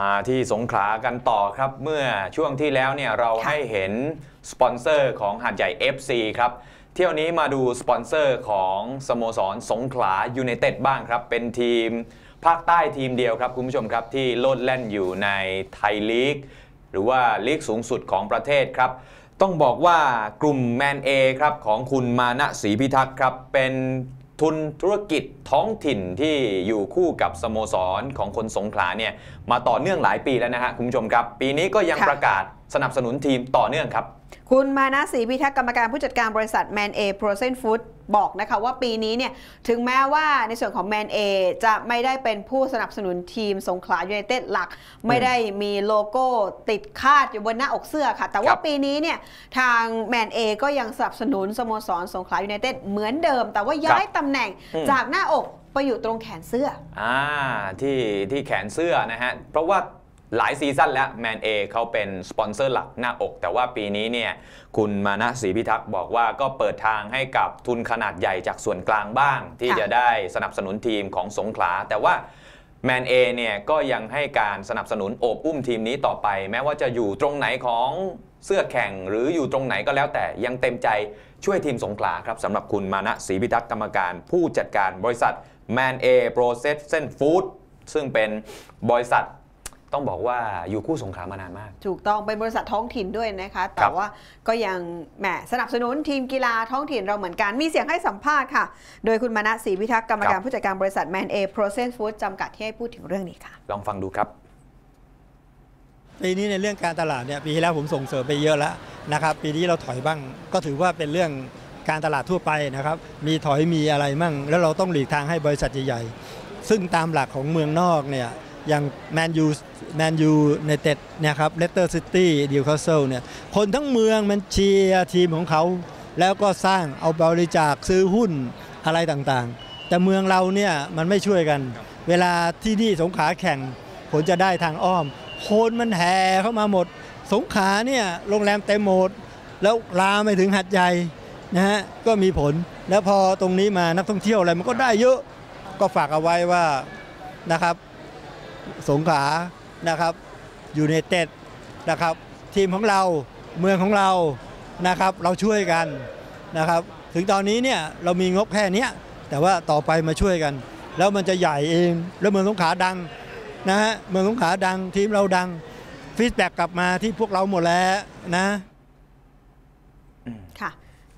มาที่สงขลากันต่อครับ เมื่อช่วงที่แล้วเนี่ยเราให้เห็นสปอนเซอร์ของหาดใหญ่ FC ครับเที่ยวนี้มาดูสปอนเซอร์ของสโมสรสงขลายูไนเต็ดบ้างครับ เป็นทีมภาคใต้ทีมเดียวครับคุณผู้ชมครับ ที่โลดแล่นอยู่ในไทยลีก หรือว่าลีกสูงสุดของประเทศครับ ต้องบอกว่ากลุ่มแมนเอครับของคุณมานะศรีพิทักษ์ครับเป็น ทุนธุรกิจท้องถิ่นที่อยู่คู่กับสโมสรของคนสงขลาเนี่ยมาต่อเนื่องหลายปีแล้วนะฮะคุณผู้ชมครับ ปีนี้ก็ยังค่ะประกาศ สนับสนุนทีมต่อเนื่องครับ คุณมานะศรีพิทักษ์กรรมการผู้จัดการบริษัท Man A Frozen Food บอกนะคะว่าปีนี้เนี่ยถึงแม้ว่าในส่วนของ Man A จะไม่ได้เป็นผู้สนับสนุนทีมสงขลายูไนเต็ดหลัก ไม่ได้มีโลโก้ติดคาดอยู่บนหน้าอกเสื้อค่ะ แต่คว่ารับปีนี้เนี่ยทาง Man A ก็ยังสนับสนุนสโมสรสงขลายูไนเต็ดเหมือนเดิม แต่ว่าย้ายตำแหน่งอืมจากหน้าอกไปอยู่ตรงแขนเสื้อ อ่าที่ที่แขนเสื้อนะฮะ เพราะว่า หลายซีซั่นแล้วแมนเอเขาเป็นสปอนเซอร์หลักหน้าอก แต่ว่าปีนี้เนี่ยคุณมานะศรีพิทักษ์บอกว่าก็เปิดทางให้กับทุนขนาดใหญ่จากส่วนกลางบ้าง ที่จะได้สนับสนุนทีมของสงขลา แต่ว่าแมนเอเนี่ยก็ยังให้การสนับสนุนโอบอุ้มทีมนี้ต่อไป แม้ว่าจะอยู่ตรงไหนของเสื้อแข่งหรืออยู่ตรงไหนก็แล้วแต่ยังเต็มใจช่วยทีมสงขลาครับสำหรับคุณมานะศรีพิทักษ์กรรมการผู้จัดการบริษัท Man A Processed Food ซึ่งเป็นบริษัท ต้องบอกว่าอยู่คู่สงขลามานานมาก ถูกต้องเป็นบริษัทท้องถิ่นด้วยนะคะคแต่รับว่าก็ยังแหมสนับสนุนทีมกีฬาท้องถิ่นเราเหมือนกัน มีเสียงให้สัมภาษณ์ค่ะ โดยคุณมณะศรีพิทักษ์กรรมการผู้จัดการบริษัท Man A Process Food จำกัดที่ให้พูดถึงเรื่องนี้ค่ะ ลองฟังดูครับปีนี้ในเรื่องการตลาดเนี่ยปีที่แล้วผมส่งเสริมไปเยอะแล้วนะครับ ปีนี้เราถอยบ้างก็ถือว่าเป็นเรื่องการตลาดทั่วไปนะครับ มีถอยมีอะไรมั่ง แล้วเราต้องหลีกทางให้บริษัทใหญ่ๆซึ่งตามหลักของเมืองนอกเนี่ย อย่างแมนยูแมนยูในเต็ดเนี่ยครับเลสเตอร์ซิตี้ดิวคาสเซิลเนี่ยคนทั้งเมืองมันเชียร์ทีมของเขา แล้วก็สร้างเอาบริจาคซื้อหุ้นอะไรต่างๆ แต่เมืองเราเนี่ยมันไม่ช่วยกัน เวลาที่นี่สงขลาแข่งผลจะได้ทางอ้อม คนมันแห่เข้ามาหมด สงขลาเนี่ยโรงแรมเต็มหมด แล้วลามไปถึงหัดใหญ่นะฮะก็มีผลแล้วพอตรงนี้มานักท่องเที่ยวอะไรมันก็ได้เยอะก็ฝากเอาไว้ว่านะครับ สงขลานะครับอยู่ในเต็ดนะครับ ทีมของเราเมืองของเรานะครับ เราช่วยกันนะครับ ถึงตอนนี้เนี่ยเรามีงบแค่เนี้ยแต่ว่าต่อไปมาช่วยกัน แล้วมันจะใหญ่เอง แล้วเมืองสงขลาดังนะฮะเมืองสงขลาดังทีมเราดังฟีดแบ็กกลับมาที่พวกเราหมดแล้วนะค่ะ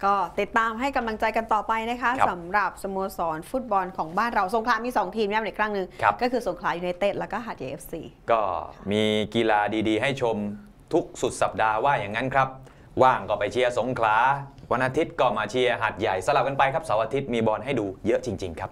ก็ติดตามให้กำลังใจกันต่อไปนะคะครับสำหรับสโมสรฟุตบอลของบ้านเราสงขลามี 2 ทีมย้ำอีกครั้งหนึ่งครับก็คือสงขลายูไนเต็ดแล้วก็หาดใหญ่เอฟซีก็มีกีฬาดีๆ ให้ชมทุกสุดสัปดาห์ว่าอย่างนั้นครับ ว่างก็ไปเชียร์สงขลาวันอาทิตย์ก็มาเชียร์หัดใหญ่สลับกันไปครับเสาร์อาทิตย์มีบอลให้ดูเยอะจริง ๆ ครับ